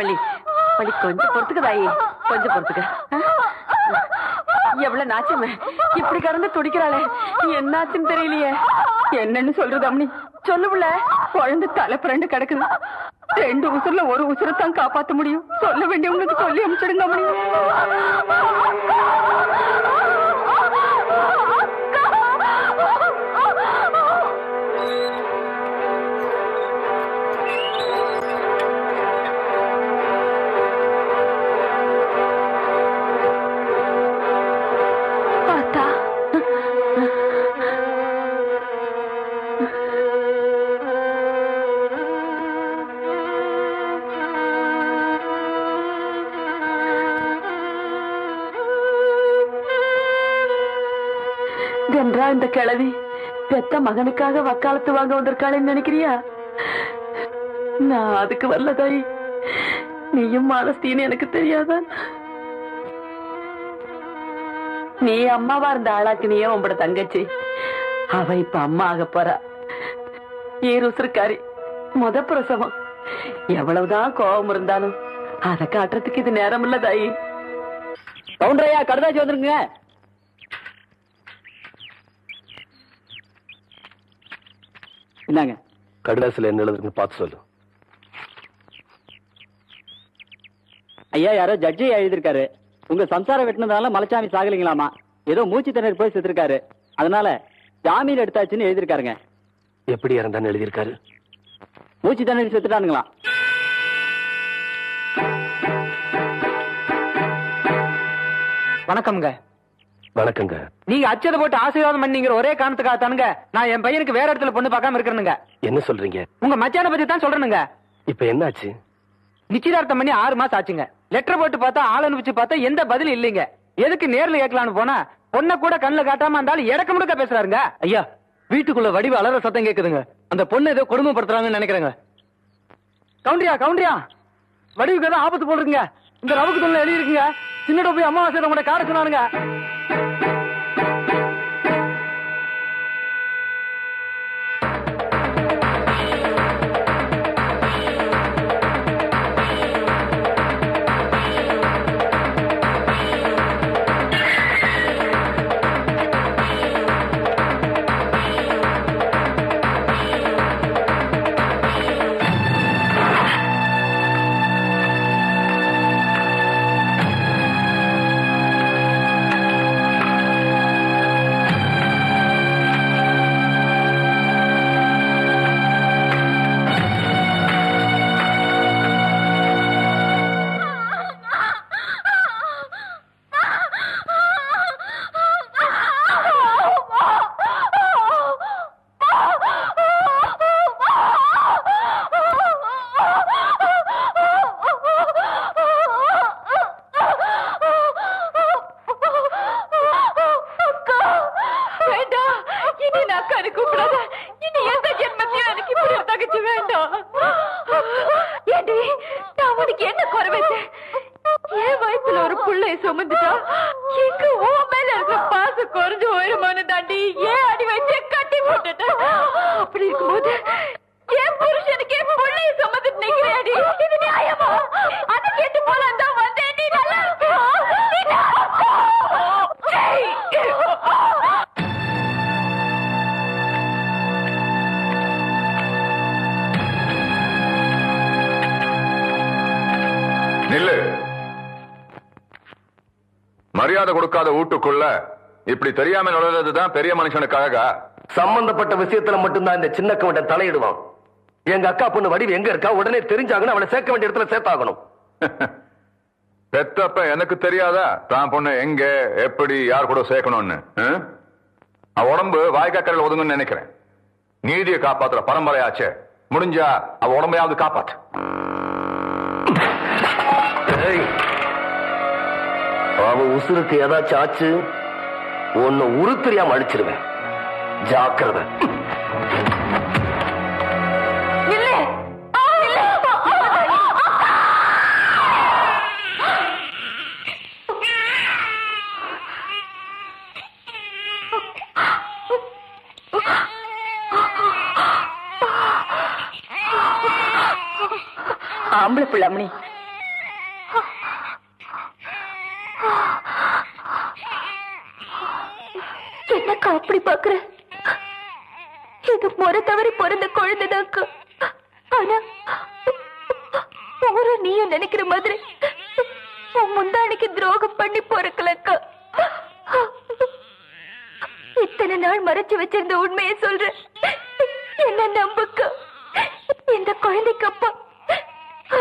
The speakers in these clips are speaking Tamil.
வள்ளி வள்ளி கொஞ்சம் பொறுத்துக்க தாயி. கொஞ்சம் பொறுத்துக்க. எவ்வளவு நாச்சமே. இப்படி கடந்து துடிக்கிறாளே. என்னாச்சுன்னு தெரியலையே. என்னன்னு சொல்றது அம்மனி சொல்லு குழந்தை தலை புரண்டு கிடக்குது. ரெண்டு உசுர்ல ஒரு உசுரத்தான் காப்பாத்த முடியும். சொல்ல வேண்டியவங்களுக்கு சொல்லி அனுப்பிச்சிடுங்க அம்மனி இந்த கிழவி பெத்த மகனுக்காக வக்காலத்து வாங்க வந்திருக்காளேன்னு நினைக்கிறியா? நான் அதுக்கு வரல தாயி நீயும் மாலஸ்தீன்னு எனக்கு தெரியாதா? நீ அம்மாவா இருந்த ஆளாக்கு நீயே உங்களோட தங்கச்சி. அவ இப்ப அம்மா ஆக போறா. ஈருசுருக்காரி முத பிரசவம். எவ்வளவுதான் கோபம் இருந்தாலும் அதை காட்டுறதுக்கு இது நேரம் இல்ல தாயி கவுண்டரையா கடுதாச்சி வந்துருங்க. என்னங்க? கடிதாசில் என்ன எழுதுன்னு பார்த்து சொல்லு. ஐயா யாரோ ஜட்ஜி எழுதியிருக்காரு. உங்க சம்சாரம் வெட்டினதால மலைச்சாமி சாகலைங்களாமா? ஏதோ மூச்சு திணறி போய் செத்துருக்காரு. அதனால ஜாமீன் எடுத்தாச்சுன்னு எழுதியிருக்காருங்க. எப்படி இறந்தான்னு எழுதியிருக்காரு? மூச்சு திணறி செத்துட்டானுங்களா வணக்கம்ங்க. வணக்கங்க. நீங்க அச்சதை போட்டு ஆசீர்வாதம் பண்ணீங்கிற ஒரே காரணத்துக்காக தானுங்க நான் என் பையனுக்கு வேற இடத்துல பொண்ணு பார்க்காம இருக்கிறேனுங்க. என்ன சொல்றீங்க? உங்க மச்சான பத்தி தான் சொல்றேனுங்க. இப்ப என்னாச்சு? நிச்சயதார்த்தம் பண்ணி ஆறு மாசம் ஆச்சுங்க. லெட்டர் போட்டு பார்த்தா ஆள் அனுப்பிச்சு பார்த்தா எந்த பதிலும் இல்லைங்க. எதுக்கு நேர்ல கேட்கலான்னு போனா பொண்ணை கூட கண்ணுல காட்டாம இருந்தாலும் இடக்க முடுக்க பேசுறாருங்க. ஐயா வீட்டுக்குள்ள வடிவு அலற சத்தம் கேக்குதுங்க. அந்த பொண்ணு ஏதோ கொடுமைப்படுத்துறாங்கன்னு நினைக்கிறேங்க. கவுண்டரியா கவுண்டரியா? வடிவுக்கு ஏதோ ஆபத்து போடுறீங்க இந்த ரவுக்கு தொழில் எழுதி இருக்குங்க சின்னட போய் அமாவாசை உங்களோட கார சொன்னானுங்க. சுமந்துட்டா எங்க உன் மேல இருக்கிற பாசம் குறைஞ்சு போயிருமான்னு தாண்டி ஏன் அடி வச்சு கட்டி போட்டுட்டேன் அப்படி இருக்கும்போது என் புருஷனுக்கு மரியாதை கொடுக்காத வீட்டுக்குள்ள இப்படி தெரியாம நுழைறதுதான் பெரிய மனுஷனுக்கு அழகா? சம்பந்தப்பட்ட விஷயத்துல மட்டும்தான் இந்த சின்ன கவண்டன் தலையிடுவான். எங்க அக்கா பொண்ணு வடிவு எங்க இருக்கா? உடனே தெரிஞ்சாங்கன்னு அவளை சேர்க்க வேண்டிய இடத்துல சேர்த்தாகணும். பெத்தப்ப எனக்கு தெரியாதா? தான் பொண்ணு எங்க எப்படி யார் கூட சேர்க்கணும்னு? உடம்பு வாய்க்காக்கரையில் ஒதுங்குன்னு நினைக்கிறேன். நீதியை காப்பாத்துற பரம்பரையாச்சே. முடிஞ்சா அவ உடம்பையாவது ஏய், அவ உசுருக்கு ஏதாச்சும் ஆச்சு உன்னை உருத்தெரியாம அடிச்சிருவேன். ஜாக்கிரதை. நில்லு. ஆ, ஆம்பளை பிள்ளாமணி ஏனக்கா பாக்குற இது முறை தவறி பிறந்த குழந்தைதாக்கு. ஆனா ஒரு நீயும் நினைக்கிற மாதிரி உன் முந்தானிக்கு துரோகம் பண்ணி பிறக்கலக்கா. இத்தனை நாள் மறைச்சு வச்சிருந்த உண்மையை சொல்றேன். என்ன நம்புக்கா? இந்த குழந்தைக்கு அப்பா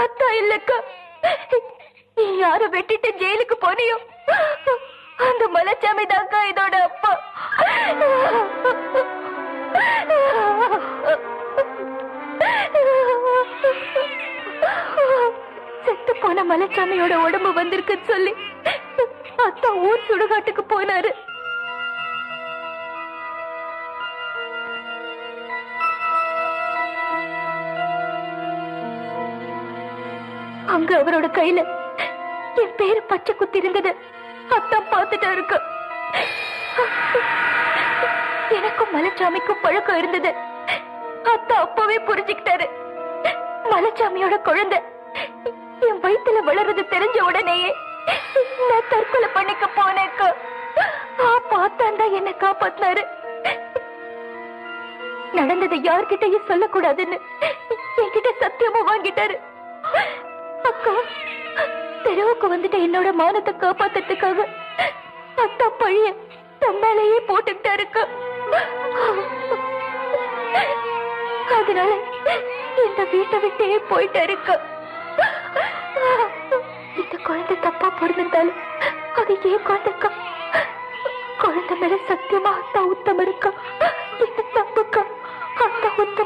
ஆத்தா இல்லக்கா. நீ யார வெட்டிட்டு ஜெயிலுக்கு போனியோ? அந்த மலைச்சாமி தாக்கா இதோட அப்பா. செத்து போன மலைச்சாமியோட உடம்பு வந்திருக்குன்னு சொல்லி அத்தா ஊர் சுடுகாட்டுக்கு போனாரு. அங்க அவரோட கையில என் பேரு பச்சை குத்தி இருந்தது அத்தான் பார்த்துட்டா இருக்கு. எனக்கும் மலைச்சாமிக்கும் பழக்கம் இருந்தது. அத்தா அப்பவே புரிஞ்சுக்கிட்டாரு. மலைச்சாமியோட குழந்தை. என் வயிற்றுல வளர்றது தெரிஞ்ச உடனேயே நான் தற்கொலை பண்ணிக்க போனேக்கா. பார்த்தான் தான் என்ன காப்பாத்தினாரு. நடந்ததை யார்கிட்டயும் சொல்லக்கூடாதுன்னு என்கிட்ட சத்தியமா வாங்கிட்டாரு. அக்கா தெருவுக்கு வந்துட்டு என்னோட மானத்தை காப்பாத்துறதுக்காக அத்தா பழிய போட்டுகிட்டே இருக்க. அதனால இந்த வீட்டை விட்டே போயிட்டாருக்கா இந்த குழந்தை தப்பா பொருந்திருந்தாலும் அது ஏன் குழந்தைக்கா? குழந்தை மேல சத்தியமா அத்தா உத்தம இருக்கா இந்த தப்புக்கா? அத்தா உத்தம